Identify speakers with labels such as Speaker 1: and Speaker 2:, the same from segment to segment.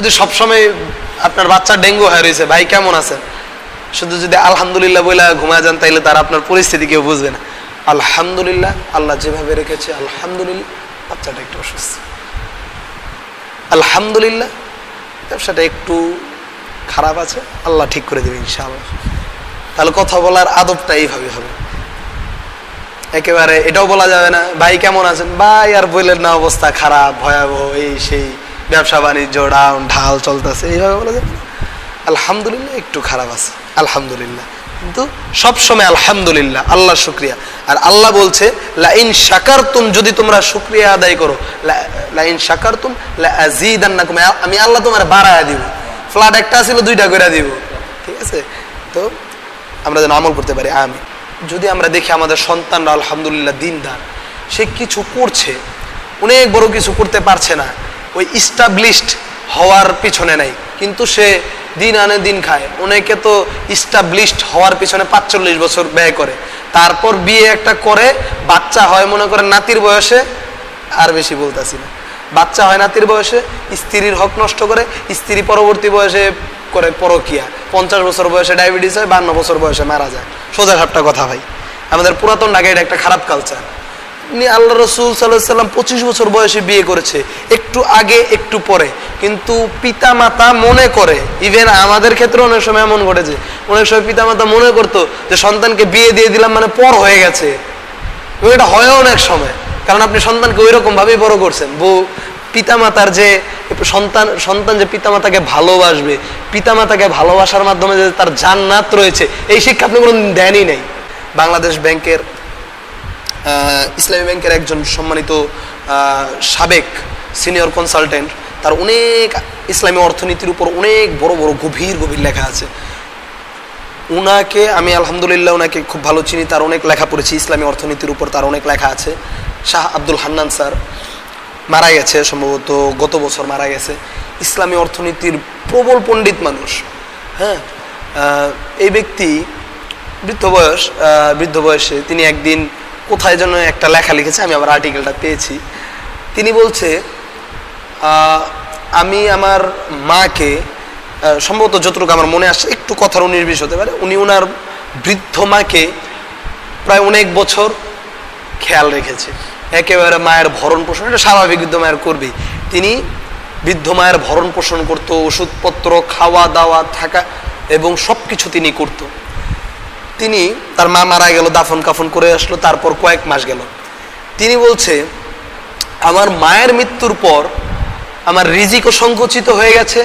Speaker 1: যদি সবসময় আপনার বাচ্চা ডেঙ্গু হয়ে রয়েছে, ভাই কেমন আছেন শুধু যদি আলহামদুলিল্লাহ বলে ঘুমায় যান, তাইলে তার আপনার পরিস্থিতি কেউ বুঝবে না। আলহামদুলিল্লাহ, আল্লাহ যেভাবে রেখেছে, আলহামদুলিল্লাহ, বাচ্চাটা একটু অসুস্থ। আলহামদুলিল্লাহ, ব্যবসাটা একটু খারাপ আছে, আল্লাহ ঠিক করে দেবে ইনশাআল্লাহ। তাহলে কথা বলার আদবটা এইভাবে হবে। একেবারে এটাও বলা যাবে না, ভাই কেমন আছেন? ভাই আর বললেন না অবস্থা খারাপ, ভয়াবহ, এই সেই। ব্যবসা বাণিজ্য ডাউন ঢাল চলতেছে। এইভাবে বলা না আলহামদুলিল্লাহ একটু খারাপ আছে। আলহামদুলিল্লাহ। কিন্তু সবসময় আলহামদুলিল্লাহ, আল্লাহ শুক্রিয়া। আর আল্লাহ বলছে, লাইন শাকার তুম যদি তোমরা শুক্রিয়া আদায় করো লাইন শাকার তুম আজিদান্নাকুম আমি আল্লাহ তোমার বাড়ায় দিব। ফ্ল্যাট একটা ছিল দুইটা করে দিব। ঠিক আছে? তো আমরা যেন আমল করতে পারি আমি যদি আমরা দেখি আমাদের সন্তানরা আলহামদুলিল্লাহ দিনদার, সে কিছু করছে, অনেক বড় কিছু করতে পারছে না। ওই ইস্টাবলিশড হওয়ার পিছনে নাই। কিন্তু সে দিন আনে দিন খায়। অনেকে তো ইস্টাবলিশড হওয়ার পিছনে পাঁচচল্লিশ বছর ব্যয় করে। তারপর বিয়ে একটা করে, বাচ্চা হয় মনে করে নাতির বয়সে, আর বেশি বলতাছি না। বাচ্চা হয় নাতির বয়সে, স্ত্রীর হক নষ্ট করে, স্ত্রী পরবর্তী বয়সে করে পরকিয়া। পঞ্চাশ বছর বয়সে ডায়াবেটিস হয়, বান্ন বছর বয়সে মারা যায়। সোজা সাপটা কথা ভাই। আমাদের পুরাতন ঢাকা এটা একটা খারাপ কালচার উনি আল্লাহ রসুল সাল্লাহ সাল্লাম পঁচিশ বছর বয়সে বিয়ে করেছে, একটু আগে, একটু পরে। কিন্তু পিতা মাতা মনে করে ইভেন আমাদের ক্ষেত্রে অনেক সময় এমন ঘটেছে অনেক সময় পিতা মাতা মনে করতো যে, সন্তানকে বিয়ে দিয়ে দিলাম মানে পর হয়ে গেছে। এটা হয় অনেক সময়, কারণ আপনি সন্তানকে ওই রকম ভাবেই বড় করছেন। বউ, পিতামাতার যে সন্তান সন্তান যে পিতামাতাকে ভালোবাসবে, পিতামাতাকে ভালোবাসার মাধ্যমে যে তার জান্নাত রয়েছে, এই শিক্ষা আপনি কোনো দেনই নেই। বাংলাদেশ ব্যাংকের ইসলামী ব্যাংকের একজন সম্মানিত সাবেক সিনিয়র কনসালটেন্ট, তার অনেক ইসলামী অর্থনীতির উপর অনেক বড় বড় গভীর গভীর লেখা আছে। উনাকে আমি আলহামদুলিল্লাহ ওনাকে খুব ভালো চিনি, তার অনেক লেখা পড়েছি ইসলামী অর্থনীতির উপর, তার অনেক লেখা আছে। শাহ আব্দুল হান্নান স্যার মারা গেছে, সম্ভবত গত বছর মারা গেছে। ইসলামী অর্থনীতির প্রবল পণ্ডিত মানুষ হ্যাঁ? এই ব্যক্তি বৃদ্ধ বয়স বৃদ্ধ বয়সে তিনি একদিন কোথায় যেন একটা লেখা লিখেছে, আমি আবার আর্টিকেলটা পেয়েছি। তিনি বলছে আমি আমার মাকে সম্ভবত যতটুকু আমার মনে আসছে, একটু কথার উনিশ হতে পারে, উনি ওনার বৃদ্ধ মাকে প্রায় অনেক বছর খেয়াল রেখেছে। একেবারে মায়ের ভরণ পোষণ, এটা স্বাভাবিক বৃদ্ধ মায়ের করবেই তিনি বৃদ্ধ মায়ের ভরণ পোষণ করতো, ওষুধপত্র খাওয়া দাওয়া থাকা এবং সব কিছু তিনি করতো। তিনি তার মা মারা গেল, দাফন কাফন করে আসলো, তারপর কয়েক মাস গেল। তিনি বলছে, আমার মায়ের মৃত্যুর পর আমার রিজিকও সংকুচিত হয়ে গেছে।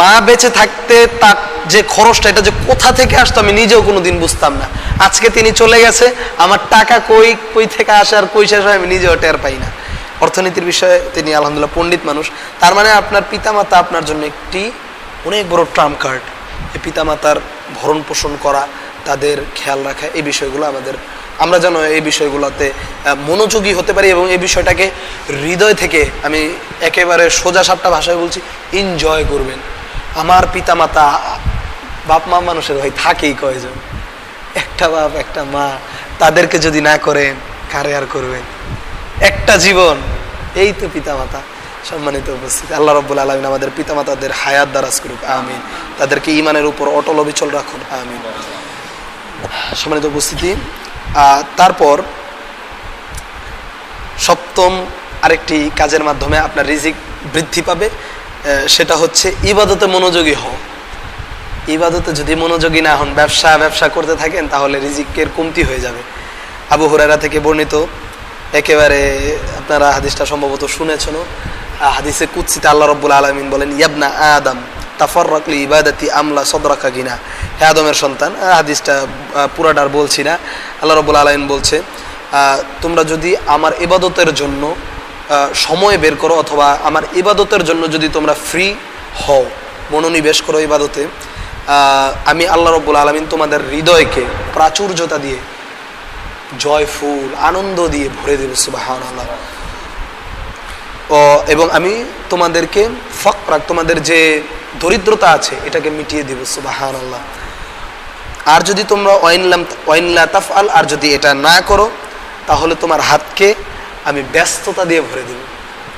Speaker 1: মা বেঁচে থাকতে তার যে খরচটা, এটা যে কোথা থেকে আসতো আমি নিজেও কোনোদিন বুঝতাম না। আজকে তিনি চলে গেছে, আমার টাকা কই কই থেকে আসে আর কই শেষ হয় আমি নিজেও টের পাই না। অর্থনীতির বিষয়ে তিনি আলহামদুলিল্লাহ পণ্ডিত মানুষ। তার মানে আপনার পিতামাতা আপনার জন্য একটি অনেক বড় ট্রাম্প কার্ড। এই পিতামাতার ভরণ পোষণ করা তাদের খেয়াল রাখা এই বিষয়গুলো আমাদের, আমরা যেন এই বিষয়গুলোতে মনোযোগী হতে পারি এবং এই বিষয়টাকে হৃদয় থেকে আমি একেবারে সোজা সাপটা ভাষায় বলছি এনজয় করবেন। আমার পিতামাতা বাপ মা মানুষের ভাই থাকেই কয়জন। একটা বাপ, একটা মা, তাদেরকে যদি না করেন, কারে আর করবেন একটা জীবন, এই তো পিতামাতা। সম্মানিত উপস্থিতি, আল্লাহ রব্বুল আলমিন আমাদের পিতামাতাদের হায়াত দারাজ করুক, আমিন। তাদেরকে ইমানের উপর অটল অবিচল রাখুন, আমিন। সম্মানিত উপস্থিতি তারপর সপ্তম আরেকটি কাজের মাধ্যমে আপনার রিজিক বৃদ্ধি পাবে সেটা হচ্ছে ইবাদতে মনোযোগী হও। ইবাদতে যদি মনোযোগী না হন, ব্যবসা ব্যবসা করতে থাকেন, তাহলে রিজিকের কমতি হয়ে যাবে। আবু হুরারা থেকে বর্ণিত, একেবারে আপনারা হাদিসটা সম্ভবত শুনেছেন হাদিসে কুৎসিতে আল্লাহ রব্বুল আলমিন বলেন, ইয়াবনা আদম। তাফর রাকলি ইবাদাতি আমলা সদরাকা গিনা। হে আদমের সন্তান হাদিসটা পুরাটার বলছি না। আল্লাহ রব্বুল আলমিন বলছে তোমরা যদি আমার ইবাদতের জন্য সময় বের করো অথবা আমার ইবাদতের জন্য যদি তোমরা ফ্রি হও, মনোনিবেশ করো ইবাদতে আমি আল্লাহ রব্বুল আলমিন তোমাদের হৃদয়কে প্রাচুর্যতা দিয়ে, জয়ফুল, আনন্দ দিয়ে ভরে দেব সুবাহান আল্লাহ ও, এবং আমি তোমাদেরকে ফকরাক তোমাদের যে দরিদ্রতা আছে, এটাকে মিটিয়ে দেব সুবাহান আল্লাহ আর যদি তোমরা ওয়াইনলাম ওয়াইনলা তাফআল, আর যদি এটা না করো, তাহলে তোমার হাতকে আমি ব্যস্ততা দিয়ে ভরে দেব।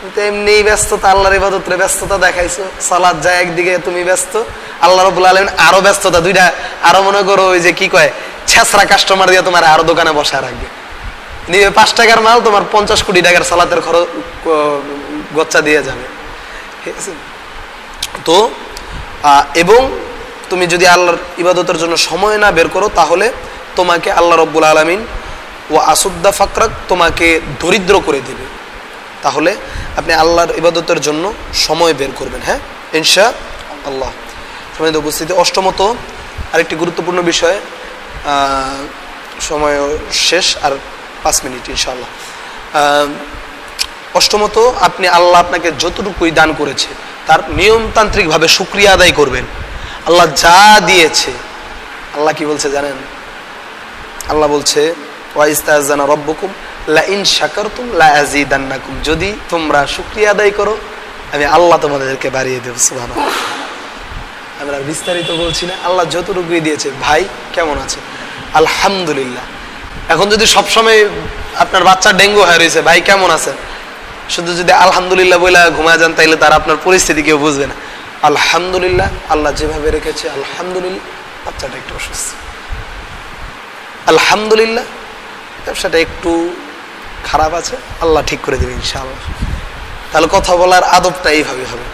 Speaker 1: কিন্তু এমনি ব্যস্ততা, আল্লাহর ইবাদতের ব্যস্ততা দেখাইছো। সালাদ যায় একদিকে, তুমি ব্যস্ত। আল্লাহ রবুল আলমিন আরও ব্যস্ততা, দুইটা। আরও মনে করো ওই যে কি কয় ছেসরা কাস্টমার দিয়ে তোমার আরও দোকানে বসা রাখবে। নিয়ে পাঁচ টাকার মাল, তোমার পঞ্চাশ কোটি টাকার সালাতের খরচ গচ্চা দিয়ে যাবে। ঠিক আছে? তো এবং তুমি যদি আল্লাহর ইবাদতের জন্য সময় না বের করো, তাহলে তোমাকে আল্লাহ রব্বুল আলমিন ও আসুদ্দা ফাকরাক তোমাকে দরিদ্র করে দিবে। তাহলে আপনি আল্লাহর ইবাদতের জন্য সময় বের করবেন হ্যাঁ? ইনশা আল্লাহ সম্মানিত উপস্থিতি অষ্টমত আরেকটি গুরুত্বপূর্ণ বিষয় সময় শেষ আর পাঁচ মিনিট, ইনশাআল্লাহ। অষ্টমত আপনি আল্লাহ আপনাকে যতটুকুই দান করেছে, তার নিয়মতান্ত্রিকভাবে সুক্রিয়া আদায় করবেন। আল্লাহ যা দিয়েছে, আল্লাহ কি বলছে জানেন? আল্লাহ বলছে ওয়াইস্তাজানা রব্বকুম লা ইন শাকারতুম লা আযীদান্নাকুম। যদি তোমরা শুকরিয়া আদায় করো, আমি আল্লাহ তোমাদেরকে বাড়িয়ে দেব, সুবহানাল্লাহ। আমরা বিস্তারিত বলছি না, আল্লাহ যতটুকুই দিয়েছে। ভাই, কেমন আছে আলহামদুলিল্লাহ। এখন যদি সবসময় আপনার বাচ্চা ডেঙ্গু হয়ে রয়েছে, ভাই, কেমন আছেন? শুধু যদি আলহামদুলিল্লাহ বলে ঘুমায় যান, তাইলে তার আপনার পরিস্থিতি কেউ বুঝবে না। আলহামদুলিল্লাহ, আল্লাহ যেভাবে রেখেছে, আলহামদুলিল্লাহ, বাচ্চাটা একটু অসুস্থ। আলহামদুলিল্লাহ, ব্যবসাটা একটু খারাপ আছে, আল্লাহ ঠিক করে দেবে ইনশাআল্লাহ। তাহলে কথা বলার আদবটা এইভাবে হবে।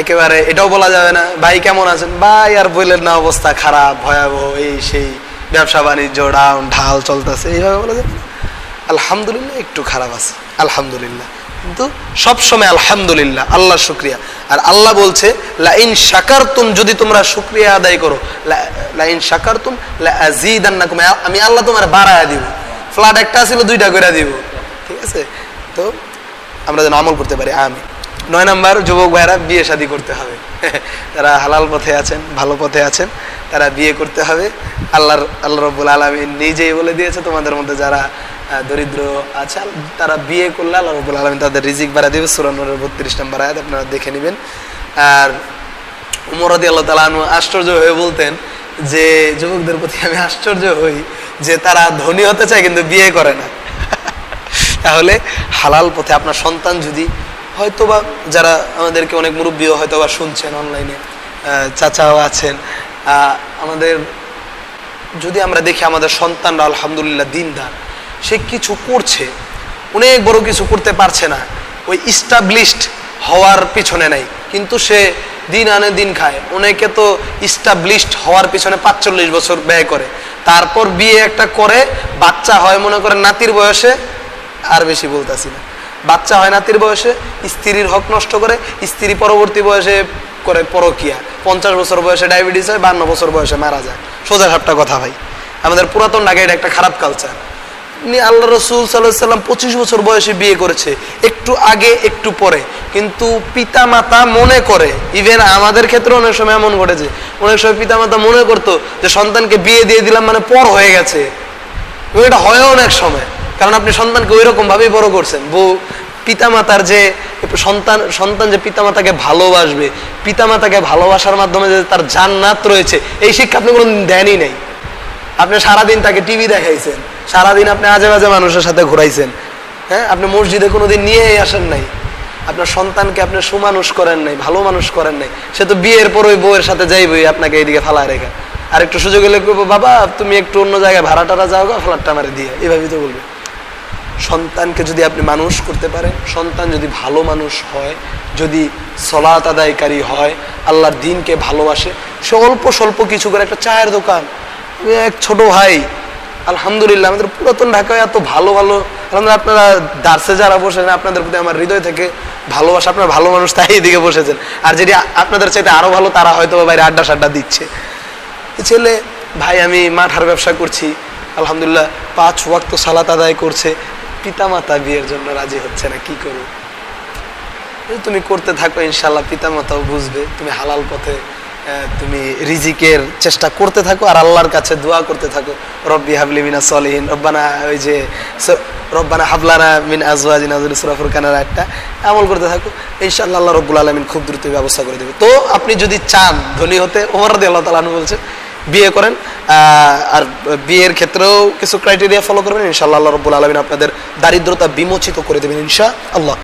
Speaker 1: একেবারে এটাও বলা যাবে না, ভাই কেমন আছেন? ভাই, আর বললেন না, অবস্থা খারাপ, ভয়াবহ, এই সেই ব্যবসা বাণিজ্য, ডাউন, ঢাল চলতেছে। এইভাবে বলা যাবে না। আলহামদুলিল্লাহ, একটু খারাপ আছে। আলহামদুলিল্লাহ। কিন্তু সবসময় আলহামদুলিল্লাহ, আল্লাহ শুক্রিয়া। আর আল্লাহ বলছে, লাইন শাকার তুম যদি তোমরা শুক্রিয়া আদায় করো লাইন শাকার তুম আমি আল্লাহ তোমার বাড়ায় দিব। ফ্ল্যাট একটা ছিল দুইটা করে দিব। ঠিক আছে? তো আমরা যেন আমল করতে পারি আমি নয় নাম্বার, যুবক ভাইরা, বিয়ে শাদী করতে হবে। তারা হালাল পথে আছেন, ভালো পথে আছেন, তারা বিয়ে করতে হবে। আল্লাহর, আল্লাহ রবুল আলমী নিজেই বলে দিয়েছে তোমাদের মধ্যে যারা দরিদ্র আছে তারা বিয়ে করলে আল্লাহ রব্বুল আলমী তাদের রিজিক বাড়া দেবে। সুরানুরের বত্রিশ নম্বর আয়াত, আপনারা দেখে নেবেন। আর উমরাদি আল্লাহ তালা আশ্চর্য হয়ে বলতেন যে, যুবকদের প্রতি আমি আশ্চর্য হই যে তারা ধনী হতে চায় কিন্তু বিয়ে করে না। তাহলে হালাল পথে আপনার সন্তান যদি হয়তোবা যারা আমাদেরকে অনেক মুরব্বীও হয়তো বা শুনছেন অনলাইনে চাচাও আছেন আমাদের যদি আমরা দেখি আমাদের সন্তানরা আলহামদুলিল্লাহ দিনদার। সে কিছু করছে, অনেক বড় কিছু করতে পারছে না। ওই ইস্টাবলিশড হওয়ার পিছনে নাই। কিন্তু সে দিন আনে দিন খায়। অনেকে তো ইস্টাবলিশড হওয়ার পিছনে পাঁচচল্লিশ বছর ব্যয় করে। তারপর বিয়ে একটা করে, বাচ্চা হয় মনে করে নাতির বয়সে, আর বেশি বলতেছি না। বাচ্চা হয় নাতির বয়সে, স্ত্রীর হক নষ্ট করে, স্ত্রী পরবর্তী বয়সে করে পরকিয়া। পঞ্চাশ বছর বয়সে ডায়াবেটিস হয়, বান্ন বছর বয়সে মারা যায়। সোজা সাপটা কথা ভাই। আমাদের পুরাতন ঢাকায় এটা একটা খারাপ কালচার আল্লাহ রসুল সাল্লাহ সাল্লাম পঁচিশ বছর বয়সে বিয়ে করেছে। একটু আগে, একটু পরে। কিন্তু পিতা মাতা মনে করে ইভেন আমাদের ক্ষেত্রে অনেক সময় এমন ঘটেছে অনেক সময় পিতা মাতা মনে করতো যে, সন্তানকে বিয়ে দিয়ে দিলাম মানে পর হয়ে গেছে। এটা হয়ও অনেক সময়। কারণ আপনি সন্তানকে ওই রকম ভাবেই বড় করছেন। বউ, পিতামাতার যে সন্তান সন্তান যে পিতামাতাকে ভালোবাসবে, পিতামাতাকে ভালোবাসার মাধ্যমে যে তার জান্নাত রয়েছে, এই শিক্ষা আপনি কোনো দেনই নেই। আপনি সারাদিন তাকে টিভি দেখাইছেন। সারাদিন আপনি আজে বাজে মানুষের সাথে ঘুরাইছেন। হ্যাঁ আপনি মসজিদে কোনোদিন নিয়েই আসেন নাই। আপনার সন্তানকে আপনি সুমানুষ করেন নাই ভালো মানুষ করেন নাই। সে তো বিয়ের পর ওই বউয়ের সাথে যাইবই আপনাকে এইদিকে ফালা রেখে। আর একটু সুযোগ এলে বলব, বাবা তুমি একটু অন্য জায়গায় ভাড়া টাড়া যাও গা ফ্ল্যাটটা আমারে দিয়ে। এইভাবেই তো বলবে। সন্তানকে যদি আপনি মানুষ করতে পারেন সন্তান যদি ভালো মানুষ হয় যদি সলাত আদায়কারী হয় আল্লাহর দিনকে ভালোবাসে সে অল্প স্বল্প কিছু করে একটা চায়ের দোকান। এক ছোট ভাই আলহামদুলিল্লাহ, আমাদের পুরাতন ঢাকায় এত ভালো ভালো, আলহামদুলিল্লাহ আপনারা দার্সে যারা বসেছেন, আপনাদের প্রতি আমার হৃদয় থেকে ভালোবাসা, আপনার ভালো মানুষ তাই এদিকে বসেছেন। আর যেটি আপনাদের চাইতে আরও ভালো, তারা হয়তো বাইরে আড্ডা সাড্ডা দিচ্ছে ছেলে, ভাই, আমি মাঠার ব্যবসা করছি। আলহামদুলিল্লাহ, পাঁচ ওয়াক্ত সালাত আদায় করছে। পিতামাতা বিয়ের জন্য রাজি হচ্ছে না, কি করব? তুমি করতে থাকো ইনশাল্লাহ পিতামাতাও বুঝবে, তুমি হালাল পথে তুমি রিজিকের চেষ্টা করতে থাকো আর আল্লাহর কাছে দোয়া করতে থাকো। রব্বি হাবলি মিনা সলিহিন। রব্বানা, ওই যে রব্বানা হাবলানা মিন আজওয়াজিনা জুল সূরা ফুরকানের একটা আমল করতে থাকো। ইনশাআল্লাহ আল্লাহ রব্বুল আলামিন খুব দ্রুত ব্যবস্থা করে দেবে। তো আপনি যদি চান, ধনী হতে, ওমর রাদিয়াল্লাহু তাআলা আনহু বলছে, বিয়ে করেন। আর বিয়ের ক্ষেত্রেও কিছু ক্রাইটেরিয়া ফলো করবেন। ইনশাআল্লাহ আল্লাহ রব্বুল আলামিন আপনাদের দারিদ্রতা বিমোচিত করে দেবেন, ইনশাআল্লাহ।